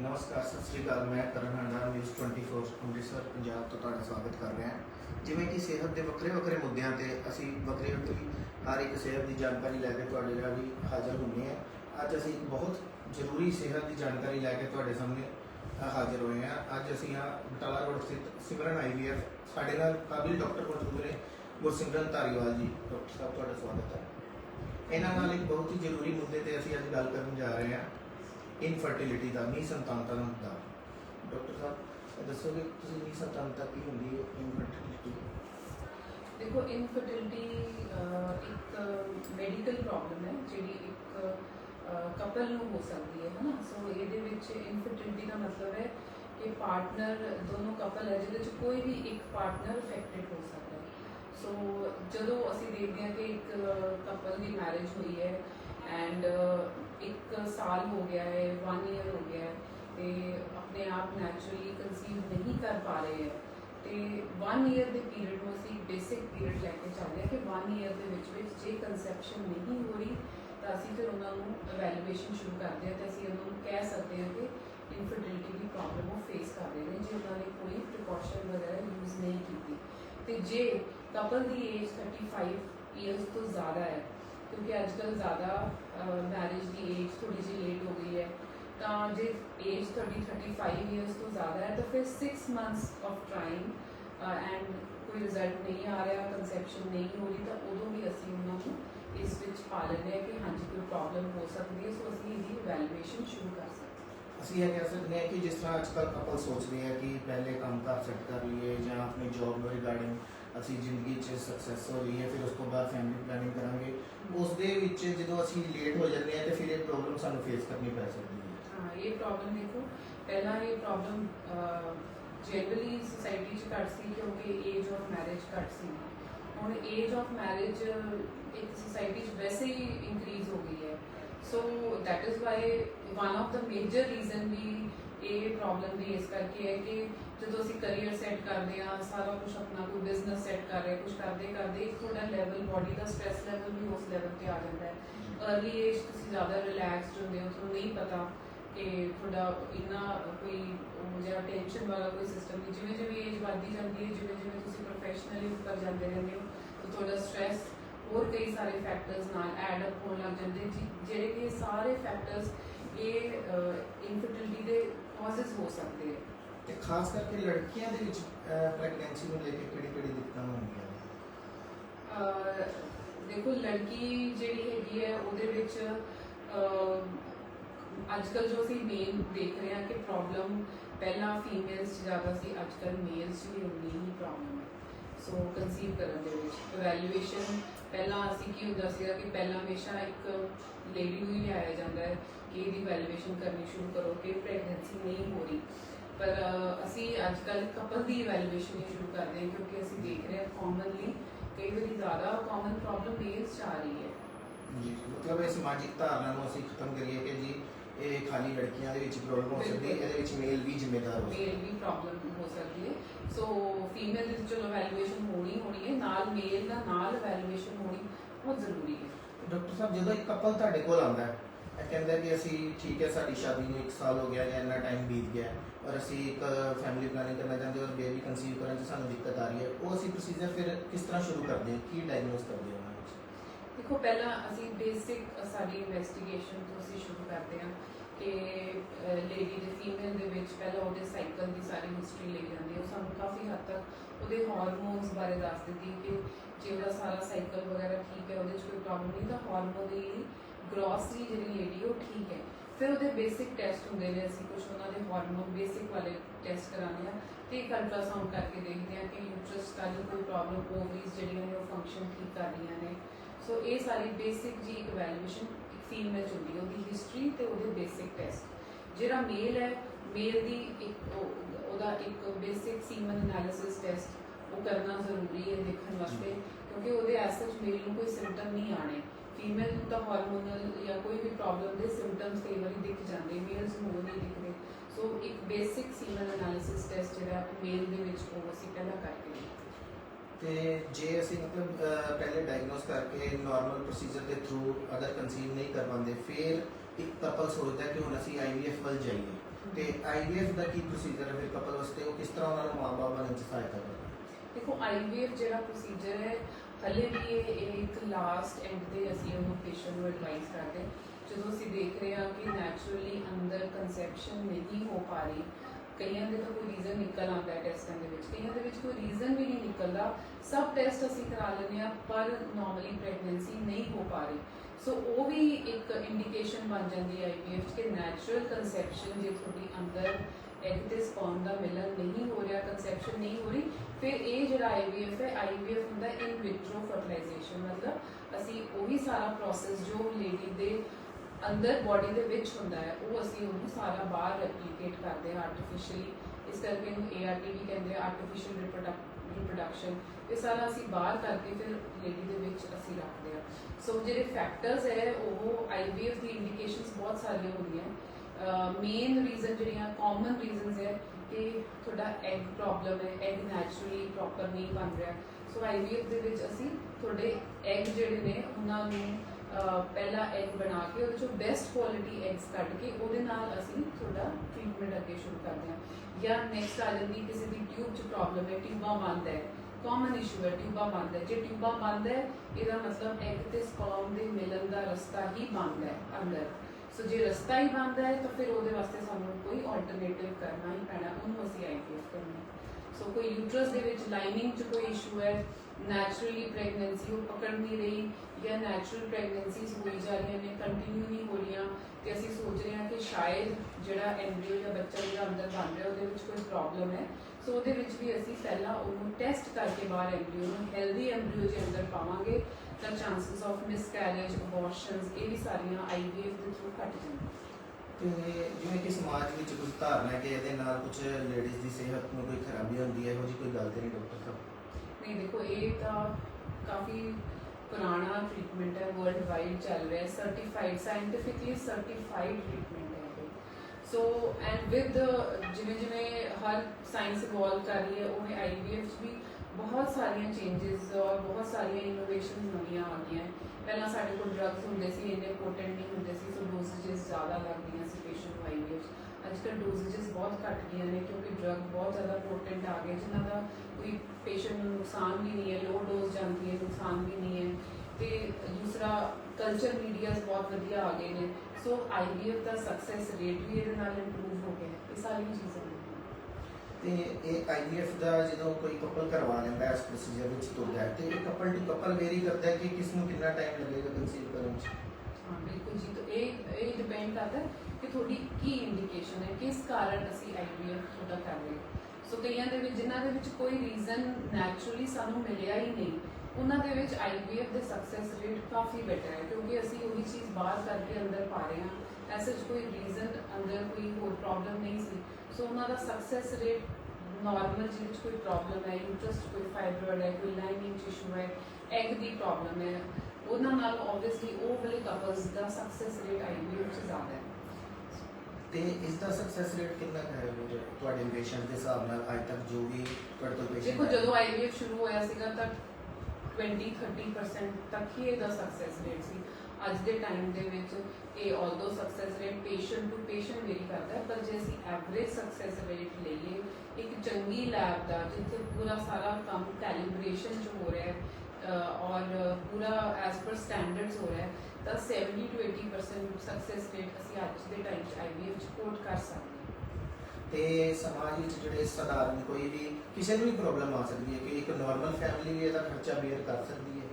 ਨਮਸਕਾਰ, ਸਤਿ ਸ੍ਰੀ ਅਕਾਲ। ਮੈਂ ਕਰਨ ਹੰਡਾ ਨਿਊਜ਼ 24 ਅੰਮ੍ਰਿਤਸਰ, ਪੰਜਾਬ ਤੋਂ ਤੁਹਾਡਾ ਸਵਾਗਤ ਕਰ ਰਿਹਾ ਜਿਵੇਂ ਕਿ ਸਿਹਤ ਦੇ ਵੱਖਰੇ ਵੱਖਰੇ ਮੁੱਦਿਆਂ ਤੇ ਅਸੀਂ ਵੱਖਰੇ ਵੱਖਰੀ ਹਰ ਇੱਕ ਸਿਹਤ ਦੀ ਜਾਣਕਾਰੀ ਲੈ ਕੇ ਤੁਹਾਡੇ ਨਾਲ ਵੀ ਹਾਜ਼ਰ ਹੁੰਦੇ ਹਾਂ। ਅੱਜ ਅਸੀਂ ਇੱਕ ਬਹੁਤ ਜ਼ਰੂਰੀ ਸਿਹਤ ਦੀ ਜਾਣਕਾਰੀ ਲੈ ਕੇ ਤੁਹਾਡੇ ਸਾਹਮਣੇ ਹਾਜ਼ਰ ਹੋਏ ਹਾਂ। ਅੱਜ ਅਸੀਂ ਆ ਬਟਾਲਾ ਰੋਡ ਸਥਿਤ ਸਿਮਰਨ ਆਈਵੀਐਫ, ਸਾਡੇ ਨਾਲ ਕਾਬਿਲ ਡਾਕਟਰ ਮੌਜੂਦ ਨੇ ਗੁਰਸਿਮਰਨ ਧਾਰੀਵਾਲ ਜੀ। ਡਾਕਟਰ ਸਾਹਿਬ, ਤੁਹਾਡਾ ਸਵਾਗਤ ਹੈ। ਇਹਨਾਂ ਨਾਲ ਇੱਕ ਬਹੁਤ ਹੀ ਜ਼ਰੂਰੀ ਮੁੱਦੇ ਤੇ ਅਸੀਂ ਅੱਜ ਗੱਲ ਕਰਨ ਜਾ ਰਹੇ ਹਾਂ। ਇਨਫਰਟੀਲਿਟੀ ਦਾ ਨੀ ਸੰਤਾਨਤਾ ਦਾ ਮੁੱਦਾ। ਡਾਕਟਰ ਸਾਹਿਬ ਦੱਸੋਗੇ ਤੁਸੀਂ ਨੀ ਸੰਤਾਨਤਾ ਕੀ ਹੁੰਦੀ ਹੈ ਇਨਫਰਟੀਲਿਟੀ ਦੇਖੋ ਇਨਫਰਟੀਲਿਟੀ ਇੱਕ ਮੈਡੀਕਲ ਪ੍ਰੋਬਲਮ ਹੈ, ਜਿਹੜੀ ਇੱਕ ਕਪਲ ਨੂੰ ਹੋ ਸਕਦੀ ਹੈ, ਹਨਾ? ਸੋ ਇਹਦੇ ਵਿੱਚ ਇਨਫਰਟੀਲਿਟੀ ਦਾ ਮਤਲਬ ਹੈ ਕਿ ਪਾਰਟਨਰ ਦੋਨੋਂ ਕਪਲ ਹੈ, ਜਿਹਦੇ ਵਿੱਚ ਕੋਈ ਵੀ ਇੱਕ ਪਾਰਟਨਰ ਅਫੈਕਟਡ ਹੋ ਸਕਦਾ ਹੈ। ਸੋ ਜਦੋਂ ਅਸੀਂ ਦੇਖਦੇ ਹਾਂ ਕਿ ਇੱਕ ਕਪਲ ਦੀ ਮੈਰਿਜ ਹੋਈ ਹੈ ਐਂਡ ਇੱਕ ਸਾਲ ਹੋ ਗਿਆ ਹੈ 1 ਇਅਰ ਹੋ ਗਿਆ ਹੈ ਤੇ ਆਪਣੇ ਆਪ ਨੈਚੁਰਲੀ ਕਨਸੀਵ ਨਹੀਂ ਕਰ ਪਾ ਰਹੇ ਹੈ। ਤੇ 1 ਇਅਰ ਦੇ ਪੀਰੀਅਡ ਨੂੰ ਅਸੀਂ ਬੇਸਿਕ ਪੀਰੀਅਡ ਲੈ ਕੇ ਚੱਲਦੇ ਹਾਂ ਕਿ 1 ਇਅਰ ਦੇ ਵਿੱਚ ਵਿੱਚ ਜੇ ਕਨਸੈਪਸ਼ਨ ਨਹੀਂ ਹੋ ਰਹੀ, ਤਾਂ ਅਸੀਂ ਫਿਰ ਉਹਨਾਂ ਨੂੰ ਇਵੈਲੂਏਸ਼ਨ ਸ਼ੁਰੂ ਕਰਦੇ ਹਾਂ ਤੇ ਅਸੀਂ ਉਹਨਾਂ ਨੂੰ ਕਹਿ ਸਕਦੇ ਹਾਂ ਕਿ ਇਨਫਰਟਿਲਿਟੀ ਦੀ ਪ੍ਰੋਬਲਮ ਉਹ ਫੇਸ ਕਰ ਰਹੇ ਨੇ, ਜੇ ਉਹਨਾਂ ਨੇ ਕੋਈ ਪ੍ਰੀਕਾਸ਼ਨ ਵਗੈਰਾ ਯੂਜ਼ ਨਹੀਂ ਕੀਤੀ। ਤੇ ਜੇ ਕਪਲ ਦੀ ਏਜ 35 ਇਅਰਸ ਤੋਂ ਜ਼ਿਆਦਾ ਹੈ ਕਿਉਂਕਿ ਅੱਜ ਕੱਲ੍ਹ ਜ਼ਿਆਦਾ ਮੈਰਿਜ ਦੀ ਏਜ ਥੋੜੀ ਜਿਹੀ ਲੇਟ ਹੋ ਗਈ ਹੈ ਤਾਂ ਜੇ ਏਜ ਤੁਹਾਡੀ 35 ਇਅਰਸ ਤੋਂ ਜ਼ਿਆਦਾ ਹੈ ਤਾਂ ਫਿਰ 6 ਮੰਥਸ ਆਫ ਟ੍ਰਾਈਂਗ ਐਂਡ ਕੋਈ ਰਿਜ਼ਲਟ ਨਹੀਂ ਆ ਰਿਹਾ ਕਨਸੈਪਸ਼ਨ ਨਹੀਂ ਹੋ ਰਹੀ ਤਾਂ ਉਦੋਂ ਵੀ ਅਸੀਂ ਉਹਨਾਂ ਨੂੰ ਇਸ ਵਿੱਚ ਪਾ ਲੈਂਦੇ ਹਾਂ ਕਿ ਹਾਂਜੀ, ਕੋਈ ਪ੍ਰੋਬਲਮ ਹੋ ਸਕਦੀ ਹੈ ਸੋ ਅਸੀਂ ਇਹਦੀ ਇਵੈਲੂਏਸ਼ਨ ਸ਼ੁਰੂ ਕਰ ਸਕਦੇ ਹਾਂ। ਅਸੀਂ ਇਹ ਕਹਿ ਸਕਦੇ ਹਾਂ ਕਿ ਜਿਸ ਤਰ੍ਹਾਂ ਅੱਜ ਕੱਲ੍ਹ ਕਪਲ ਸੋਚਦੇ ਆ ਕਿ ਪਹਿਲੇ ਕੰਮ ਕਰ ਸੈੱਟ ਕਰ ਲਈਏ ਜਾਂ ਆਪਣੀ ਜੌਬ ਨੂੰ ਰਿਗਾਰਡਿੰਗ ਅਸੀਂ ਜ਼ਿੰਦਗੀ 'ਚ ਸਕਸੈਸ ਹੋ ਲਈਏ ਫਿਰ ਉਸ ਤੋਂ ਬਾਅਦ ਫੈਮਿਲੀ ਪਲੈਨਿੰਗ ਕਰਾਂਗੇ। ਉਸ ਦੇ ਵਿੱਚ ਜਦੋਂ ਅਸੀਂ ਲੇਟ ਹੋ ਜਾਂਦੇ ਆ ਤੇ ਫਿਰ ਇਹ ਪ੍ਰੋਬਲਮ ਸਾਨੂੰ ਫੇਸ ਕਰਨੀ ਪੈ ਸਕਦੀ ਹੈ। ਹਾਂ, ਇਹ ਪ੍ਰੋਬਲਮ ਦੇਖੋ, ਪਹਿਲਾਂ ਇਹ ਪ੍ਰੋਬਲਮ ਜਨਰਲੀ ਸੋਸਾਇਟੀ 'ਚ ਘੱਟ ਸੀ ਕਿਉਂਕਿ ਏਜ ਆਫ ਮੈਰਿਜ ਘੱਟ ਸੀ। ਹੁਣ ਏਜ ਆਫ ਮੈਰਿਜ ਇੱਕ ਸੋਸਾਇਟੀ 'ਚ ਵੈਸੇ ਹੀ ਇਨਕਰੀਜ਼ ਹੋ ਗਈ ਹੈ। So that is why one of the major reason ਵੀ ਇਹ ਪ੍ਰੋਬਲਮ ਵੀ ਇਸ ਕਰਕੇ ਹੈ ਕਿ ਜਦੋਂ ਅਸੀਂ ਕੈਰੀਅਰ ਸੈੱਟ ਕਰਦੇ ਆ ਸਾਰਾ ਕੁਝ ਆਪਣਾ ਕੋਈ ਬਿਜ਼ਨਸ ਸੈੱਟ ਕਰ ਰਹੇ ਕੁਝ ਕਰਦੇ ਕਰਦੇ ਇੱਕ ਤੁਹਾਡਾ ਲੈਵਲ ਬਾਡੀ ਦਾ ਸਟ੍ਰੈਸ ਲੈਵਲ ਵੀ ਉਸ ਲੈਵਲ ਤੇ ਆ ਜਾਂਦਾ ਹੈ। ਅਰਲੀ ਏਜ ਤੁਸੀਂ ਜ਼ਿਆਦਾ ਰਿਲੈਕਸਡ ਹੁੰਦੇ ਹੋ, ਤੁਹਾਨੂੰ ਨਹੀਂ ਪਤਾ ਕਿ ਤੁਹਾਡਾ ਇੰਨਾ ਕੋਈ ਉਹ ਜਿਹੜਾ ਟੈਨਸ਼ਨ ਵਾਲਾ ਕੋਈ ਸਿਸਟਮ ਨਹੀਂ। ਜਿਵੇਂ ਜਿਵੇਂ ਏਜ ਵੱਧਦੀ ਜਾਂਦੀ ਹੈ, ਜਿਵੇਂ ਜਿਵੇਂ ਤੁਸੀਂ ਪ੍ਰੋਫੈਸ਼ਨਲੀ ਉੱਪਰ ਜਾਂਦੇ ਰਹਿੰਦੇ ਹੋ, ਤਾਂ ਤੁਹਾਡਾ ਸਟ੍ਰੈਸ ਹੋਰ ਕਈ ਸਾਰੇ ਫੈਕਟਰਸ ਨਾਲ ਐਡ ਅਪ ਹੋਣ ਲੱਗ ਜਾਂਦੇ ਜਿ- ਜਿਹੜੇ ਕਿ ਸਾਰੇ ਫੈਕਟਰਸ ਇਹ ਇਨਫਰਟੀਲਿਟੀ ਦੇ ਕਾਜ਼ਸ ਹੋ ਸਕਦੇ ਹੈ ਤੇ ਖਾਸ ਕਰਕੇ ਲੜਕੀਆਂ ਦੇ ਵਿੱਚ ਪ੍ਰੈਗਨੈਂਸੀ ਨੂੰ ਲੈ ਕੇ ਕਿਹੜੀ ਕਿਹੜੀ ਦਿੱਕਤਾਂ ਹੁੰਦੀਆਂ ਨੇ? ਦੇਖੋ ਲੜਕੀ ਜਿਹੜੀ ਹੈਗੀ ਹੈ ਉਹਦੇ ਵਿੱਚ ਅੱਜ ਕੱਲ ਜੋ ਅਸੀਂ ਮੇਨ ਦੇਖ ਰਹੇ ਹਾਂ ਕਿ ਪ੍ਰੋਬਲਮ ਪਹਿਲਾਂ ਫੀਮੇਲਸ 'ਚ ਜ਼ਿਆਦਾ ਸੀ ਅੱਜ ਕੱਲ ਮੇਲਸ 'ਚ ਵੀ ਉਨੀ ਹੀ ਪ੍ਰੋਬਲਮ ਹੈ। ਸੋ ਕਨਸੀਵ ਕਰਨ ਦੇ ਵਿੱਚ ਇਵੈਲੂਏਸ਼ਨ ਪਹਿਲਾਂ ਅਸੀਂ ਕੀ ਹੁੰਦਾ ਸੀਗਾ ਕਿ ਪਹਿਲਾਂ ਹਮੇਸ਼ਾ ਇੱਕ ਲੇਡੀ ਨੂੰ ਹੀ ਲਿਆਇਆ ਜਾਂਦਾ ਹੈ ਕਿ ਇਹਦੀ ਇਵੈਲੂਏਸ਼ਨ ਕਰਨੀ ਸ਼ੁਰੂ ਕਰੋ ਕਿ ਪ੍ਰੈਗਨੈਂਸੀ ਨਹੀਂ ਹੋ ਰਹੀ। ਪਰ ਅਸੀਂ ਅੱਜ ਕੱਲ ਕਪਲ ਦੀ ਇਵੈਲੂਏਸ਼ਨ ਹੀ ਸ਼ੁਰੂ ਕਰਦੇ ਹਾਂ ਕਿਉਂਕਿ ਅਸੀਂ ਦੇਖ ਰਹੇ ਹਾਂ ਕਾਮਨਲੀ ਕਈ ਵਾਰੀ ਜ਼ਿਆਦਾ ਕਾਮਨ ਪ੍ਰੋਬਲਮ ਮੇਲਸ ਆ ਰਹੀ ਹੈ। ਜੀ, ਮਤਲਬ ਇਹ ਸਮਾਜਿਕ ਧਾਰਨਾ ਨੂੰ ਅਸੀਂ ਖਤਮ ਕਰੀਏ ਕਿ ਜੀ ਇਹ ਖਾਲੀ ਲੜਕੀਆਂ ਦੇ ਵਿੱਚ ਪ੍ਰੋਬਲਮ ਹੋ ਸਕਦੀ ਹੈ ਇਹਦੇ ਵਿੱਚ ਮੇਲ ਵੀ ਜ਼ਿੰਮੇਦਾਰ ਹੋ ਸਕਦਾ ਮੇਲ ਵੀ ਪ੍ਰੋਬਲਮ ਹੋ ਸਕਦੀ ਹੈ। ਸੋ ਫੀਮੇਲ ਦੀ ਚਲੋ ਇਵੈਲੂਏਸ਼ਨ ਹੋਣੀ ਹੋਣੀ ਹੈ ਨਾਲ ਮੇਲ ਦਾ ਨਾਲ ਇਵੈਲੂਏਸ਼ਨ ਹੋਣੀ ਬਹੁਤ ਜ਼ਰੂਰੀ ਹੈ। ਡਾਕਟਰ ਸਾਹਿਬ ਜਦੋਂ ਇੱਕ ਕਪਲ ਤੁਹਾਡੇ ਕੋਲ ਆਉਂਦਾ ਹੈ ਇਹ ਕਹਿੰਦਾ ਕਿ ਅਸੀਂ ਠੀਕ ਹੈ ਸਾਡੀ ਸ਼ਾਦੀ ਨੂੰ 1 ਸਾਲ ਹੋ ਗਿਆ ਜਾਂ ਇੰਨਾ ਟਾਈਮ ਬੀਤ ਗਿਆ ਹੈ, ਔਰ ਅਸੀਂ ਇੱਕ ਫੈਮਿਲੀ ਪਲਾਨਿੰਗ ਕਰਨਾ ਚਾਹੁੰਦੇ ਹਾਂ ਔਰ ਬੇਬੀ ਕਨਸੀਵ ਕਰਨ 'ਚ ਸਾਨੂੰ ਦਿੱਕਤ ਆ ਰਹੀ ਹੈ ਉਹ ਅਸੀਂ ਪ੍ਰੋਸੀਜਰ ਫਿਰ ਕਿਸ ਤਰ੍ਹਾਂ ਸ਼ੁਰੂ ਕਰਦੇ ਹਾਂ? ਕੀ ਡਾਇਗਨੋਸ ਕਰਦੇ ਹਾਂ? ਦੇਖੋ, ਪਹਿਲਾਂ ਅਸੀਂ ਬੇਸਿਕ ਸਾਡੀ ਇਨਵੈਸਟੀਗੇਸ਼ਨ ਤੋਂ ਅਸੀਂ ਸ਼ੁਰੂ ਕਰਦੇ ਹਾਂ ਕਿ ਲੇਡੀ ਦੇ ਫੀਮੇਲ ਦੇ ਵਿੱਚ ਪਹਿਲਾਂ ਉਹਦੇ ਸਾਈਕਲ ਦੀ ਸਾਰੀ ਹਿਸਟਰੀ ਲਈ ਜਾਂਦੀ ਹੈ। ਉਹ ਸਾਨੂੰ ਕਾਫੀ ਹੱਦ ਤੱਕ ਉਹਦੇ ਹਾਰਮੋਨਸ ਬਾਰੇ ਦੱਸ ਦਿੰਦੀ ਹੈ ਕਿ ਜੇ ਉਹਦਾ ਸਾਰਾ ਸਾਈਕਲ ਵਗੈਰਾ ਠੀਕ ਹੈ, ਉਹਦੇ 'ਚ ਕੋਈ ਪ੍ਰੋਬਲਮ ਨਹੀਂ। ਤਾਂ ਹਾਰਮੋਨਲੀ ਗ੍ਰੋਸਲੀ ਜਿਹੜੀ ਲੇਡੀ ਉਹ ਠੀਕ ਹੈ। ਫਿਰ ਉਹਦੇ ਬੇਸਿਕ ਟੈਸਟ ਹੁੰਦੇ ਨੇ। ਅਸੀਂ ਕੁਝ ਉਹਨਾਂ ਦੇ ਹਾਰਮੋਨ ਬੇਸਿਕ ਵਾਲੇ ਟੈਸਟ ਕਰਾਉਂਦੇ ਹਾਂ ਤੇ ਇੱਕ ਅਲਟਰਾਸਾਊਂਡ ਕਰਕੇ ਦੇਖਦੇ ਹਾਂ ਕਿ ਯੂਟਰਸ ਦਾ ਕੋਈ ਪ੍ਰੋਬਲਮ ਓਵਰੀਜ਼ ਜਿਹੜੀਆਂ ਨੇ, ਉਹ ਫੰਕਸ਼ਨ ਠੀਕ ਕਰ ਰਹੀਆਂ ਨੇ। ਸੋ ਇਹ ਸਾਰੀ ਬੇਸਿਕ ਜੀ ਇੱਕ ਵੈਲੂਏਸ਼ਨ ਇੱਕ ਫੀਮੇਲ ਹੁੰਦੀ ਹੈ ਉਹਦੀ ਹਿਸਟਰੀ ਤੇ ਉਹਦੇ ਬੇਸਿਕ ਟੈਸਟ ਜਿਹੜਾ ਮੇਲ ਹੈ ਮੇਲ ਦੀ ਇੱਕ ਉਹ- ਉਹਦਾ ਇੱਕ ਬੇਸਿਕ ਸੀਮਨ ਐਨਾਲਿਸਿਸ ਟੈਸਟ ਉਹ ਕਰਨਾ ਜ਼ਰੂਰੀ ਹੈ ਦੇਖਣ ਵਾਸਤੇ ਕਿਉਂਕਿ ਉਹਦੇ ਐਸਚ ਮੇਲ ਨੂੰ ਕੋਈ ਸਿੰਪਟਮ ਨਹੀਂ ਆਣੇ ਫੀਮੇਲ ਨੂੰ ਤਾਂ ਹਾਰਮੋਨਲ ਜਾਂ ਕੋਈ ਵੀ ਪ੍ਰੋਬਲਮ ਦੇ ਸਿੰਪਟਮਸ ਕਈ ਵਾਰੀ ਦਿਖ ਜਾਂਦੇ ਮੇਲਸ ਨੂੰ ਉਹ ਨਹੀਂ ਦਿਖਦੇ ਸੋ ਇੱਕ ਬੇਸਿਕ ਸੀਮਨ ਐਨਾਲਿਸਿਸ ਟੈਸਟ ਜਿਹੜਾ ਮੇਲ ਦੇ ਵਿੱਚ ਉਹ ਅਸੀਂ ਪਹਿਲਾਂ ਕਰਕੇ ਦੇਖਦੇ ਹਾਂ। ਤੇ ਜੇ ਅਸੀਂ ਮਤਲਬ ਅਹ, ਪਹਿਲੇ ਡਾਇਗਨੋਸ ਕਰਕੇ ਨਾਰਮਲ ਪ੍ਰੋਸੀਜਰ ਦੇ ਥਰੂ ਅਗਰ ਕਨਸੀਵ ਨਹੀਂ ਕਰ ਫਿਰ ਇੱਕ ਕਪਲ ਸੋਚਦਾ ਕਿ ਹੁਣ ਅਸੀਂ ਆਈਵੀਐਫ ਵੱਲ ਜਾਈਏ। ਤੇ ਆਈਵੀਐਫ ਦਾ ਕੀ ਪ੍ਰੋਸੀਜਰ ਹੈ ਫਿਰ ਕਪਲ ਵਾਸਤੇ? ਉਹ ਕਿਸ ਤਰ੍ਹਾਂ ਉਹਨਾਂ ਨੂੰ ਮਾਂ-ਬਾਪ ਬਣਨ ਚ ਸਹਾਇਤਾ ਕਰਦਾ ਦੇਖੋ ਆਈਵੀਐਫ ਜਿਹੜਾ ਪ੍ਰੋਸੀਜਰ ਹੈ ਹਲੇ ਵੀ ਇਹ ਇਹ ਇੱਕ ਲਾਸਟ ਐਂਡ ਤੇ ਅਸੀਂ ਉਹਨੂੰ ਪੇਸ਼ੈਂਟ ਨੂੰ ਐਡਵਾਈਸ ਕਰਦੇ ਹਾਂ। ਜਦੋਂ ਅਸੀਂ ਦੇਖ ਰਹੇ ਹਾਂ ਕਿ ਨੈਚੁਰਲੀ ਅੰਦਰ ਕਨਸੈਪਸ਼ਨ ਨਹੀਂ ਹੋ ਪਾ ਰਹੀ ਕਈਆਂ ਦੇ ਤਾਂ ਕੋਈ ਰੀਜ਼ਨ ਨਿਕਲ ਆਉਂਦਾ ਹੈ ਟੈਸਟਾਂ ਦੇ ਵਿੱਚ, ਕਈਆਂ ਦੇ ਵਿੱਚ ਕੋਈ ਰੀਜ਼ਨ ਵੀ ਨਹੀਂ ਨਿਕਲਦਾ। ਸਭ ਟੈਸਟ ਅਸੀਂ ਕਰਾ ਲੈਂਦੇ ਹਾਂ, ਪਰ ਨਾਰਮਲੀ ਪ੍ਰੈਗਨੈਂਸੀ ਨਹੀਂ ਹੋ ਪਾ ਰਹੀ। ਸੋ ਉਹ ਵੀ ਇੱਕ ਇੰਡੀਕੇਸ਼ਨ ਬਣ ਜਾਂਦੀ ਹੈ ਆਈਵੀਐਫ ਕਿ ਨੈਚੁਰਲ ਕਨਸੈਪਸ਼ਨ ਜੇ ਤੁਹਾਡੀ ਅੰਦਰ ਐਗ ਤੇ ਸਪਰਮ ਦਾ ਮਿਲਨ ਨਹੀਂ ਹੋ ਰਿਹਾ ਕਨਸੈਪਸ਼ਨ ਨਹੀਂ ਹੋ ਰਹੀ, ਫਿਰ ਇਹ ਜਿਹੜਾ ਆਈਵੀਐਫ ਹੈ ਆਈਵੀਐਫ ਹੁੰਦਾ ਇਨ ਵਿਟਰੋ ਫਰਟੀਲਾਈਜੇਸ਼ਨ ਮਤਲਬ ਅਸੀਂ ਉਹੀ ਸਾਰਾ ਪ੍ਰੋਸੈਸ ਜੋ ਲੇਡੀ ਦੇ ਅੰਦਰ ਬਾਡੀ ਦੇ ਵਿੱਚ ਹੁੰਦਾ ਹੈ, ਉਹ ਅਸੀਂ ਉਹਨੂੰ ਸਾਰਾ ਬਾਹਰ ਰੈਪਲੀਕੇਟ ਕਰਦੇ ਹਾਂ ਆਰਟੀਫੀਸ਼ੀਅਲੀ ਇਸ ਕਰਕੇ ਇਹਨੂੰ ਏਆਰਟੀ ਵੀ ਕਹਿੰਦੇ ਆ ਆਰਟੀਫੀਸ਼ੀਅਲ ਰਿਪਰੋਡਕਸ਼ਨ ਇਹ ਸਾਰਾ ਅਸੀਂ ਬਾਹਰ ਕਰਕੇ ਫਿਰ ਲੇਡੀ ਦੇ ਵਿੱਚ ਅਸੀਂ ਰੱਖਦੇ ਹਾਂ। ਸੋ ਜਿਹੜੇ ਫੈਕਟਰਸ ਹੈ, ਉਹ ਆਈਵੀਐਫ ਦੀ ਇੰਡੀਕੇਸ਼ਨਸ ਬਹੁਤ ਸਾਰੀਆਂ ਹੁੰਦੀਆਂ। ਮੇਨ ਰੀਜ਼ਨ ਜਿਹੜੀਆਂ ਕਾਮਨ ਰੀਜ਼ਨਸ ਹੈ ਕਿ ਤੁਹਾਡਾ ਐਗ ਪ੍ਰੋਬਲਮ ਹੈ ਐਗ ਨੈਚੁਰਲੀ ਪ੍ਰੋਪਰ ਨਹੀਂ ਬਣ ਰਿਹਾ। ਸੋ ਆਈਵੀਐਫ ਦੇ ਵਿੱਚ ਅਸੀਂ ਤੁਹਾਡੇ ਐਗ ਜਿਹੜੇ ਨੇ, ਉਹਨਾਂ ਨੂੰ ਪਹਿਲਾ ਐਗ ਬਣਾ ਕੇ ਉਹਦੇ ਚੋਂ ਬੈਸਟ ਕੁਆਲਿਟੀ ਐਗਸ ਕੱਢ ਕੇ ਉਹਦੇ ਨਾਲ ਅਸੀਂ ਤੁਹਾਡਾ ਟ੍ਰੀਟਮੈਂਟ ਅੱਗੇ ਸ਼ੁਰੂ ਕਰਦੇ ਹਾਂ। ਜਾਂ ਨੈਕਸਟ ਆ ਜਾਂਦੀ ਕਿਸੇ ਦੀ ਟਿਊਬ 'ਚ ਪ੍ਰੋਬਲਮ ਹੈ ਟਿਊਬਾਂ ਬੰਦ ਹੈ। ਕਾਮਨ ਇਸ਼ੂ ਹੈ ਟਿਊਬਾਂ ਬੰਦ ਹੈ। ਜੇ ਟਿਊਬਾਂ ਬੰਦ ਹੈ, ਇਹਦਾ ਮਤਲਬ ਐਗ ਤੇ ਸਪਰਮ ਦੇ ਮਿਲਣ ਦਾ ਰਸਤਾ ਹੀ ਬੰਦ ਹੈ, ਅੰਦਰ। ਸੋ ਜੇ ਰਸਤਾ ਹੀ ਬੰਦ ਹੈ, ਤਾਂ ਫਿਰ ਉਹਦੇ ਵਾਸਤੇ ਸਾਨੂੰ ਕੋਈ ਆਲਟਰਨੇਟਿਵ ਕਰਨਾ ਹੀ ਪੈਣਾ, ਉਹਨੂੰ ਅਸੀਂ ਆਈਵੀਐਫ ਕਰਨਾ ਸੋ ਕੋਈ ਯੂਟਰਸ ਦੇ ਵਿੱਚ ਲਾਈਨਿੰਗ 'ਚ ਕੋਈ ਇਸ਼ੂ ਹੈ ਨੈਚੁਰਲੀ ਪ੍ਰੈਗਨੈਂਸੀ ਉਹ ਪਕੜ ਨਹੀਂ ਰਹੀ ਜਾਂ ਨੈਚੁਰਲ ਪ੍ਰੈਗਨੈਂਸੀਜ਼ ਹੋਈ ਜਾ ਰਹੀਆਂ ਨੇ ਕੰਟੀਨਿਊ ਨਹੀਂ ਹੋ ਰਹੀਆਂ, ਤੇ ਅਸੀਂ ਸੋਚ ਰਹੇ ਹਾਂ ਕਿ ਸ਼ਾਇਦ ਜਿਹੜਾ ਐਮਬ੍ਰੀਓ ਜਾਂ ਬੱਚਾ ਜਿਹੜਾ ਅੰਦਰ ਬਣ ਰਿਹਾ, ਉਹਦੇ ਵਿੱਚ ਕੋਈ ਪ੍ਰੋਬਲਮ ਹੈ। ਸੋ ਉਹਦੇ ਵਿੱਚ ਵੀ ਅਸੀਂ ਪਹਿਲਾਂ ਉਹਨੂੰ ਟੈਸਟ ਕਰਕੇ ਬਾਹਰ ਐਮਬ੍ਰੀਓ ਨੂੰ ਹੈਲਦੀ ਐਮਬ੍ਰੀਓ ਦੇ ਅੰਦਰ ਪਾਵਾਂਗੇ, ਤਾਂ ਚਾਂਸਸ ਆਫ ਮਿਸਕੈਰੇਜ ਅਬੋਰਸ਼ਨਸ ਇਹ ਵੀ ਸਾਰੀਆਂ ਆਈਵੀਐਫ ਦੇ ਥਰੂ ਘਟ ਜਾਂਦੀਆਂ। ਤੇ ਜਿਵੇਂ ਕਿ ਸਮਾਜ ਵਿੱਚ ਕੁਝ ਧਾਰਨਾ ਹੈ ਕਿ ਇਹਦੇ ਨਾਲ ਕੁਝ ਲੇਡੀਜ਼ ਦੀ ਸਿਹਤ ਨੂੰ ਕੋਈ ਖਰਾਬੀ ਹੁੰਦੀ ਹੈ, ਇਹੋ ਜਿਹੀ ਕੋਈ ਗੱਲ ਤੇ ਨਹੀਂ ਡਾਕਟਰ ਸਾਹਿਬ? ਨਹੀਂ, ਦੇਖੋ, ਇਹ ਤਾਂ ਕਾਫੀ ਪੁਰਾਣਾ ਟ੍ਰੀਟਮੈਂਟ ਹੈ ਵਰਲਡ ਵਾਈਡ ਚੱਲ ਰਿਹਾ ਹੈ ਸਰਟੀਫਾਈਡ ਸਾਇੰਟਿਫਿਕਲੀ ਸਰਟੀਫਾਈਡ ਟ੍ਰੀਟਮੈਂਟ ਹੈ ਸੋ ਐਂਡ ਵਿਦ ਜਿਵੇਂ ਜਿਵੇਂ ਹਰ ਸਾਇੰਸ ਇਵੋਲਵ ਕਰ ਰਹੀ ਹੈ ਉਹਨੇ ਆਈਵੀਐਫ ਵੀ ਬਹੁਤ ਸਾਰੀਆਂ ਚੇਂजेस ਔਰ ਬਹੁਤ ਸਾਰੀਆਂ ਇਨੋਵੇਸ਼ਨਸ ਨਵੀਆਂ ਆ ਗਈਆਂ ਪਹਿਲਾਂ ਸਾਡੇ ਕੋਲ ਡਰੱਗਸ ਹੁੰਦੇ ਸੀ, ਇੰਨੇ ਪੋਟੈਂਟ ਨਹੀਂ ਹੁੰਦੇ ਸੀ ਸੋ ਡੋਸੇजेस ਜ਼ਿਆਦਾ ਲੱਗਦੀਆਂ ਸੀ ਪੇਸ਼ੈਂਟ ਨੂੰ ਆਈਵੀਐਫ ਅੱਜ ਕੱਲ੍ਹ ਡੋਸੇजेस ਬਹੁਤ ਘਟ ਗਈਆਂ ਨੇ ਕਿਉਂਕਿ ਡਰੱਗ ਬਹੁਤ ਜ਼ਿਆਦਾ ਪੋਟੈਂਟ ਆ ਗਏ, ਜਿਨ੍ਹਾਂ ਦਾ ਕੋਈ ਪੇਸ਼ੈਂਟ ਨੂੰ ਨੁਕਸਾਨ ਵੀ ਨਹੀਂ ਹੈ ਲੋ ਡੋਜ਼ ਜਾਂਦੀ ਹੈ, ਨੁਕਸਾਨ ਵੀ ਨਹੀਂ ਹੈ। ਤੇ ਦੂਸਰਾ ਕਲਚਰ ਮੀਡੀਆਜ਼ ਬਹੁਤ ਵਧੀਆ ਆ ਗਏ ਨੇ। ਸੋ ਆਈਵੀਐਫ ਦਾ ਸਕਸੈਸ ਰੇਟ ਵੀ ਇਹਦੇ ਨਾਲ ਇੰਪਰੂਵ ਹੋ ਗਿਆ ਇਹ ਸਾਰੀਆਂ ਚੀਜ਼ਾਂ ਨੇ। ਤੇ ਇਹ ਆਈਵੀਐਫ ਦਾ ਜਦੋਂ ਕੋਈ ਕਪਲ ਕਰਵਾ ਲੈਂਦਾ ਹੈ ਇਸ ਪ੍ਰੋਸੀਜਰ ਵਿੱਚ ਤੁਰਦਾ ਹੈ, ਤੇ ਇਹ ਕਪਲ ਟੂ ਕਪਲ ਵੇਰੀ ਕਰਦਾ ਹੈ ਕਿ ਕਿਸ ਨੂੰ ਕਿੰਨਾ ਟਾਈਮ ਲੱਗੇਗਾ ਕਨਸੀਵ ਕਰਨ 'ਚ? ਹਾਂ, ਬਿਲਕੁਲ ਜੀ। ਤਾਂ ਇਹ ਇਹ ਡਿਪੈਂਡ ਕਰਦਾ ਹੈ ਕਿ ਤੁਹਾਡੀ ਕੀ ਇੰਡੀਕੇਸ਼ਨ ਹੈ, ਕਿਸ ਕਾਰਨ ਅਸੀਂ ਆਈਵੀਐਫ ਤੁਹਾਡਾ ਕਰ ਰਹੇ ਹਾਂ। ਸੋ ਕਈਆਂ ਦੇ ਵਿੱਚ, ਜਿਨ੍ਹਾਂ ਦੇ ਵਿੱਚ ਕੋਈ ਰੀਜ਼ਨ ਨੈਚੁਰਲੀ ਸਾਨੂੰ ਮਿਲਿਆ ਹੀ ਨਹੀਂ, ਉਹਨਾਂ ਦੇ ਵਿੱਚ ਆਈਵੀਐਫ ਦੇ ਸਕਸੈਸ ਰੇਟ ਕਾਫੀ ਬੈਟਰ ਹੈ, ਕਿਉਂਕਿ ਅਸੀਂ ਉਹੀ ਚੀਜ਼ ਬਾਹਰ ਕਰਕੇ ਅੰਦਰ ਪਾ ਰਹੇ ਹਾਂ। ਐਸੇ ਚ ਕੋਈ ਰੀਜ਼ਨ ਅੰਦਰ ਕੋਈ ਹੋਰ ਪ੍ਰੋਬਲਮ ਨਹੀਂ ਸੀ। ਸੋ ਉਹਨਾਂ ਦਾ ਸਕਸੈਸ ਰੇਟ ਨਾਰਮਲ ਜਿਹਦੇ ਵਿੱਚ ਕੋਈ ਪ੍ਰੋਬਲਮ ਹੈ ਇੰਟਰਸਟ ਕੋਈ ਫਾਈਬਰੋਇਡ ਹੈ, ਕੋਈ ਲਾਈਨਿੰਗ ਇਸ਼ੂ ਹੈ ਐਗ ਦੀ ਪ੍ਰੋਬਲਮ ਹੈ। ਉਹਨਾਂ ਨਾਲ ਆਬਵੀਅਸਲੀ ਉਹ ਵਾਲੇ ਕਪਲਸ ਦਾ ਸਕਸੈਸ ਰੇਟ ਆਈਵੀਐਫ 'ਚ ਜ਼ਿਆਦਾ ਹੈ। ਤੇ ਇਸ ਦਾ ਸਕਸੈਸ ਰੇਟ ਕਿੰਨਾ ਕੁ ਹੈ ਉਹ ਜਿਹੜਾ ਤੁਹਾਡੇ ਪੇਸ਼ੈਂਟ ਦੇ ਹਿਸਾਬ ਨਾਲ ਅੱਜ ਤੱਕ ਜੋ ਵੀ ਤੁਹਾਡੇ ਕੋਲ ਪੇਸ਼ੈਂਟ ਦੇਖੋ ਜਦੋਂ ਆਈਵੀਐਫ ਸ਼ੁਰੂ ਹੋਇਆ ਸੀਗਾ ਤਾਂ 20 30% ਤੱਕ ਹੀ ਇਹਦਾ ਸਕਸੈਸ ਰੇਟ ਸੀ। ਅੱਜ ਦੇ ਟਾਈਮ ਦੇ ਵਿੱਚ ਇਹ although success rate patient to patient vary ਕਰਦਾ ਹੈ ਪਰ ਜੇ ਅਸੀਂ ਐਵਰੇਜ ਸਕਸੈਸ ਰੇਟ ਲਈਏ ਇੱਕ ਚੰਗੀ ਲੈਬ ਦਾ ਜਿੱਥੇ ਪੂਰਾ ਸਾਰਾ ਕੰਮ ਕੈਲੀਬ੍ਰੇਸ਼ਨ ਚ ਹੋ ਰਿਹਾ ਹੈ ਔਰ ਪੂਰਾ ਐਸ ਪਰ ਸਟੈਂਡਰਡਸ ਹੋ ਰਿਹਾ ਹੈ ਤਾਂ 70 to 80% ਸਕਸੈਸ ਰੇਟ ਅਸੀਂ ਅੱਜ ਦੇ ਟਾਈਮ 'ਚ ਆਈਵੀਐਫ ਚ ਕੋਟ ਕਰ ਸਕਦੇ ਹਾਂ ਤੇ ਸਮਾਜ ਵਿੱਚ ਜਿਹੜੇ ਸਧਾਰਨ ਕੋਈ ਵੀ ਕਿਸੇ ਨੂੰ ਵੀ ਪ੍ਰੋਬਲਮ ਆ ਸਕਦੀ ਹੈ ਕਿ ਇੱਕ ਨਾਰਮਲ ਫੈਮਿਲੀ ਵੀ ਇਹਦਾ ਖਰਚਾ ਬੇਅਰ ਕਰ ਸਕਦੀ ਹੈ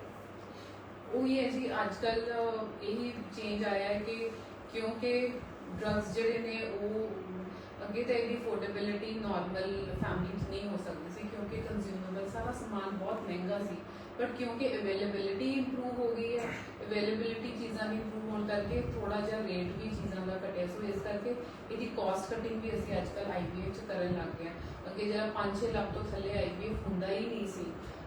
ਉਹੀ ਹੈ ਜੀ ਅੱਜ ਕੱਲ ਇਹੀ ਚੇਂਜ ਆਇਆ ਹੈ ਕਿ ਕਿਉਂਕਿ ਡਰੱਗਸ ਜਿਹੜੇ ਨੇ ਉਹ ਅੱਗੇ ਤਾਂ ਇਹਦੀ ਅਫੋਰਡੇਬਿਲਿਟੀ ਨਾਰਮਲ ਫੈਮਿਲੀ 'ਚ ਨਹੀਂ ਹੋ ਸਕਦੀ ਸੀ ਕਿਉਂਕਿ ਕੰਜ਼ਿਊਮੇਬਲ ਸਾਰਾ ਸਮਾਨ ਬਹੁਤ ਮਹਿੰਗਾ ਸੀ ਬਟ ਕਿਉਂਕਿ ਅਵੇਲੇਬਿਲਿਟੀ ਇੰਪਰੂਵ ਹੋ ਗਈ ਹੈ ਅਵੇਲੇਬਿਲਿਟੀ ਚੀਜ਼ਾਂ ਦੀ ਇੰਪਰੂਵ ਹੋਣ ਕਰਕੇ ਥੋੜਾ ਜਿਹਾ ਰੇਟ ਵੀ ਚੀਜ਼ਾਂ ਦਾ ਘਟਿਆ ਸੋ ਇਸ ਕਰਕੇ ਇਹਦੀ ਕਾਸਟ ਕਟਿੰਗ ਵੀ ਅਸੀਂ ਅੱਜ ਕੱਲ ਆਈਵੀਐਫ 'ਚ ਕਰਨ ਲੱਗ ਗਏ ਹਾਂ ਅੱਗੇ ਜਿਹੜਾ 5-6 ਲੱਖ ਤੋਂ ਥੱਲੇ ਆਈਵੀਐਫ ਹੁੰਦਾ ਹੀ ਨਹੀਂ ਸੀ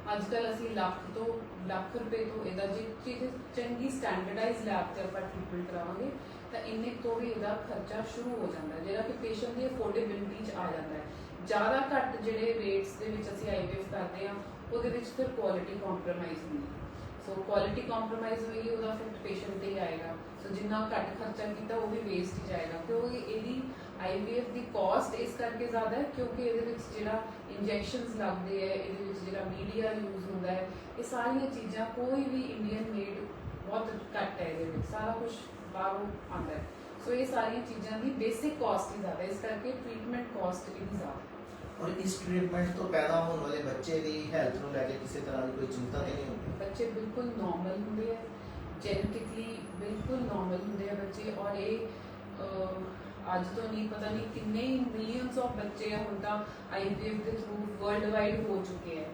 ਅੱਜ ਕੱਲ ਅਸੀਂ ਲੱਖ ਤੋਂ ਲੱਖ ਰੁਪਏ ਤੋਂ ਇਹਦਾ ਜੇ ਚੀਜ਼ ਚੰਗੀ ਸਟੈਂਡਰਡਾਈਜ਼ ਲੈਬ ਤੇ ਆਪਾਂ ਟ੍ਰੀਟਮੈਂਟ ਕਰਾਵਾਂਗੇ ਤਾਂ ਇੰਨੇ ਤੋਂ ਵੀ ਇਹਦਾ ਖਰਚਾ ਸ਼ੁਰੂ ਹੋ ਜਾਂਦਾ ਜਿਹੜਾ ਕਿ ਪੇਸ਼ੈਂਟ ਦੀ ਅਫੋਰਡੇਬਿਲਟੀ 'ਚ ਆ ਜਾਂਦਾ ਹੈ ਜ਼ਿਆਦਾ ਘੱਟ ਜਿਹੜੇ ਰੇਟਸ ਦੇ ਵਿੱਚ ਅਸੀਂ ਆਈਵੀਐਫ ਕਰਦੇ ਹਾਂ ਉਹਦੇ ਵਿੱਚ ਫਿਰ ਕੁਆਲਿਟੀ ਕੰਪਰੋਮਾਈਜ਼ ਹੁੰਦੀ ਹੈ। ਸੋ ਕੁਆਲਿਟੀ ਕੰਪਰੋਮਾਈਜ਼ ਹੋਈ, ਉਹਦਾ ਫਿਰ ਪੇਸ਼ੈਂਟ ਤੇ ਹੀ ਆਏਗਾ। ਸੋ ਜਿੰਨਾ ਘੱਟ ਖਰਚਾ ਕੀਤਾ, ਉਹ ਵੀ ਵੇਸਟ ਹੀ ਜਾਏਗਾ। ਕਿਉਂਕਿ ਇਹਦੀ ਆਈਵੀਐਫ ਦੀ ਕਾਸਟ ਇਸ ਕਰਕੇ ਜ਼ਿਆਦਾ ਹੈ, ਕਿਉਂਕਿ ਇਹਦੇ ਵਿੱਚ ਜਿਹੜਾ ਇੰਜੈਕਸ਼ਨਸ ਲੱਗਦੇ ਹੈ, ਇਹਦੇ ਵਿੱਚ ਜਿਹੜਾ ਮੀਡੀਆ ਯੂਜ਼ ਹੁੰਦਾ ਹੈ, ਇਹ ਸਾਰੀਆਂ ਚੀਜ਼ਾਂ ਕੋਈ ਵੀ ਇੰਡੀਅਨ ਮੇਡ ਬਹੁਤ ਘੱਟ ਹੈ ਇਹਦੇ ਵਿੱਚ। ਸਾਰਾ ਕੁਝ ਬਾਹਰੋਂ ਆਉਂਦਾ ਹੈ। ਸੋ ਇਹ ਸਾਰੀਆਂ ਚੀਜ਼ਾਂ ਦੀ ਬੇਸਿਕ ਕਾਸਟ ਹੀ ਜ਼ਿਆਦਾ ਇਸ ਕਰਕੇ ਟ੍ਰੀਟਮੈਂਟ ਕਾਸਟ ਵੀ ਜ਼ਿਆਦਾ ਔਰ ਇਸ ਟ੍ਰੀਟਮੈਂਟ ਤੋਂ ਪੈਦਾ ਹੋਣ ਵਾਲੇ ਬੱਚੇ ਦੀ ਹੈਲਥ ਨੂੰ ਲੈ ਕੇ ਕਿਸੇ ਤਰ੍ਹਾਂ ਦੀ ਕੋਈ ਚਿੰਤਾ ਤਾਂ ਨਹੀਂ ਹੁੰਦੀ ਬੱਚੇ ਬਿਲਕੁਲ ਨਾਰਮਲ ਹੁੰਦੇ ਆ ਜੈਨੇਟਿਕਲੀ ਬਿਲਕੁਲ ਨਾਰਮਲ ਹੁੰਦੇ ਆ ਬੱਚੇ ਔਰ ਇਹ ਅਹ, ਅੱਜ ਤੋਂ ਨਹੀਂ ਪਤਾ ਨਹੀਂ ਕਿੰਨੇ ਮਿਲੀਅਨਸ ਆਫ ਬੱਚੇ ਆ ਹੁਣ ਤਾਂ ਆਈਵੀਐਫ ਦੇ ਥਰੂ ਵਰਲਡ ਵਾਈਡ ਹੋ ਚੁੱਕੇ ਆ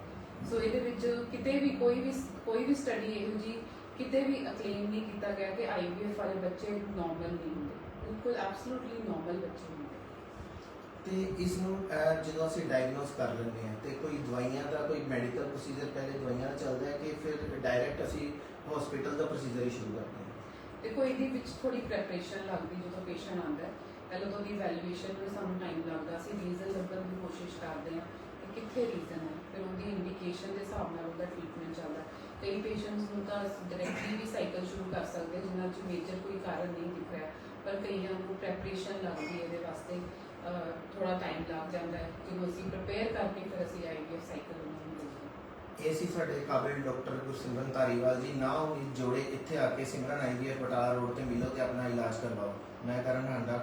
ਸੋ ਇਹਦੇ ਵਿੱਚ ਕਿਤੇ ਵੀ ਕੋਈ ਵੀ ਕੋਈ ਵੀ ਸਟੱਡੀ ਇਹੋ ਜੀ ਕਿਤੇ ਵੀ ਅਕਲੇਮ ਨਹੀਂ ਕੀਤਾ ਗਿਆ ਕਿ ਆਈਵੀਐਫ ਵਾਲੇ ਬੱਚੇ ਨਾਰਮਲ ਨਹੀਂ ਹੁੰਦੇ ਬਿਲਕੁਲ ਐਬਸੋਲੂਟਲੀ ਨਾਰਮਲ ਬੱਚੇ ਹੁੰਦੇ ਤੇ ਇਸ ਨੂੰ ਅਹ, ਜਦੋਂ ਅਸੀਂ ਡਾਇਗਨੋਸ ਕਰ ਲੈਂਦੇ ਹਾਂ ਤੇ ਕੋਈ ਦਵਾਈਆਂ ਦਾ ਕੋਈ ਮੈਡੀਕਲ ਪ੍ਰੋਸੀਜਰ ਪਹਿਲੇ ਦਵਾਈਆਂ ਦਾ ਚੱਲਦਾ ਹੈ ਕਿ ਫਿਰ ਡਾਇਰੈਕਟ ਅਸੀਂ ਹਸਪੀਟਲ ਦਾ ਪ੍ਰੋਸੀਜਰ ਹੀ ਸ਼ੁਰੂ ਕਰਦੇ ਹਾਂ? ਦੇਖੋ ਇਹਦੇ ਵਿੱਚ ਥੋੜੀ ਪ੍ਰੈਪਰੇਸ਼ਨ ਲੱਗਦੀ ਜਦੋਂ ਪੇਸ਼ੈਂਟ ਆਉਂਦਾ ਹੈ। ਪਹਿਲਾਂ ਤਾਂ ਉਹਦੀ ਵੈਲਿਊਏਸ਼ਨ ਨੂੰ ਸਾਨੂੰ ਟਾਈਮ ਲੱਗਦਾ ਅਸੀਂ ਰੀਜ਼ਨ ਲੱਭਣ ਦੀ ਕੋਸ਼ਿਸ਼ ਕਰਦੇ ਹਾਂ ਕਿ ਕਿੱਥੇ ਰੀਜ਼ਨ ਹੈ। ਫਿਰ ਉਹਦੀ ਇੰਡੀਕੇਸ਼ਨ ਦੇ ਹਿਸਾਬ ਨਾਲ ਉਹਦਾ ਟ੍ਰੀਟਮੈਂਟ ਚੱਲਦਾ ਕਈ ਪੇਸ਼ੈਂਟਸ ਨੂੰ ਤਾਂ ਡਾਇਰੈਕਟਲੀ ਵੀ ਸਾਈਕਲ ਸ਼ੁਰੂ ਕਰ ਸਕਦੇ ਹਾਂ, ਜਿਨ੍ਹਾਂ 'ਚ ਮੇਜਰ ਕੋਈ ਕਾਰਨ ਨਹੀਂ ਦਿਖ ਰਿਹਾ ਪਰ ਕਈਆਂ ਨੂੰ ਪ੍ਰੈਪਰੇਸ਼ਨ ਲੱਗਦੀ ਹੈ ਇਹਦੇ ਵਾਸਤੇ। ਥੋੜਾ ਟਾਈਮ ਲੱਗ ਜਾਂਦਾ ਹੈ। ਜਿਹਨੂੰ ਅਸੀਂ ਪ੍ਰਪੇਅਰ ਕਰਕੇ ਫਿਰ ਅਸੀਂ ਆਈਵੀਐਫ ਸਾਈਕਲ ਨੂੰ ਇਹ ਸੀ ਸਾਡੇ ਕਾਬਿਲ ਡਾਕਟਰ ਗੁਰਸਿਮਰਨ ਧਾਰੀਵਾਲ ਜੀ। ਨਾ ਉਹ ਜੋੜੇ ਇੱਥੇ ਆ ਕੇ ਸਿਮਰਨ ਆਈਵੀਐਫ ਬਟਾਲਾ ਰੋਡ ਤੇ ਮਿਲੋ ਤੇ ਆਪਣਾ ਇਲਾਜ ਕਰਵਾਓ। ਮੈਂ ਕਰਨ ਹਾਂਡਾ।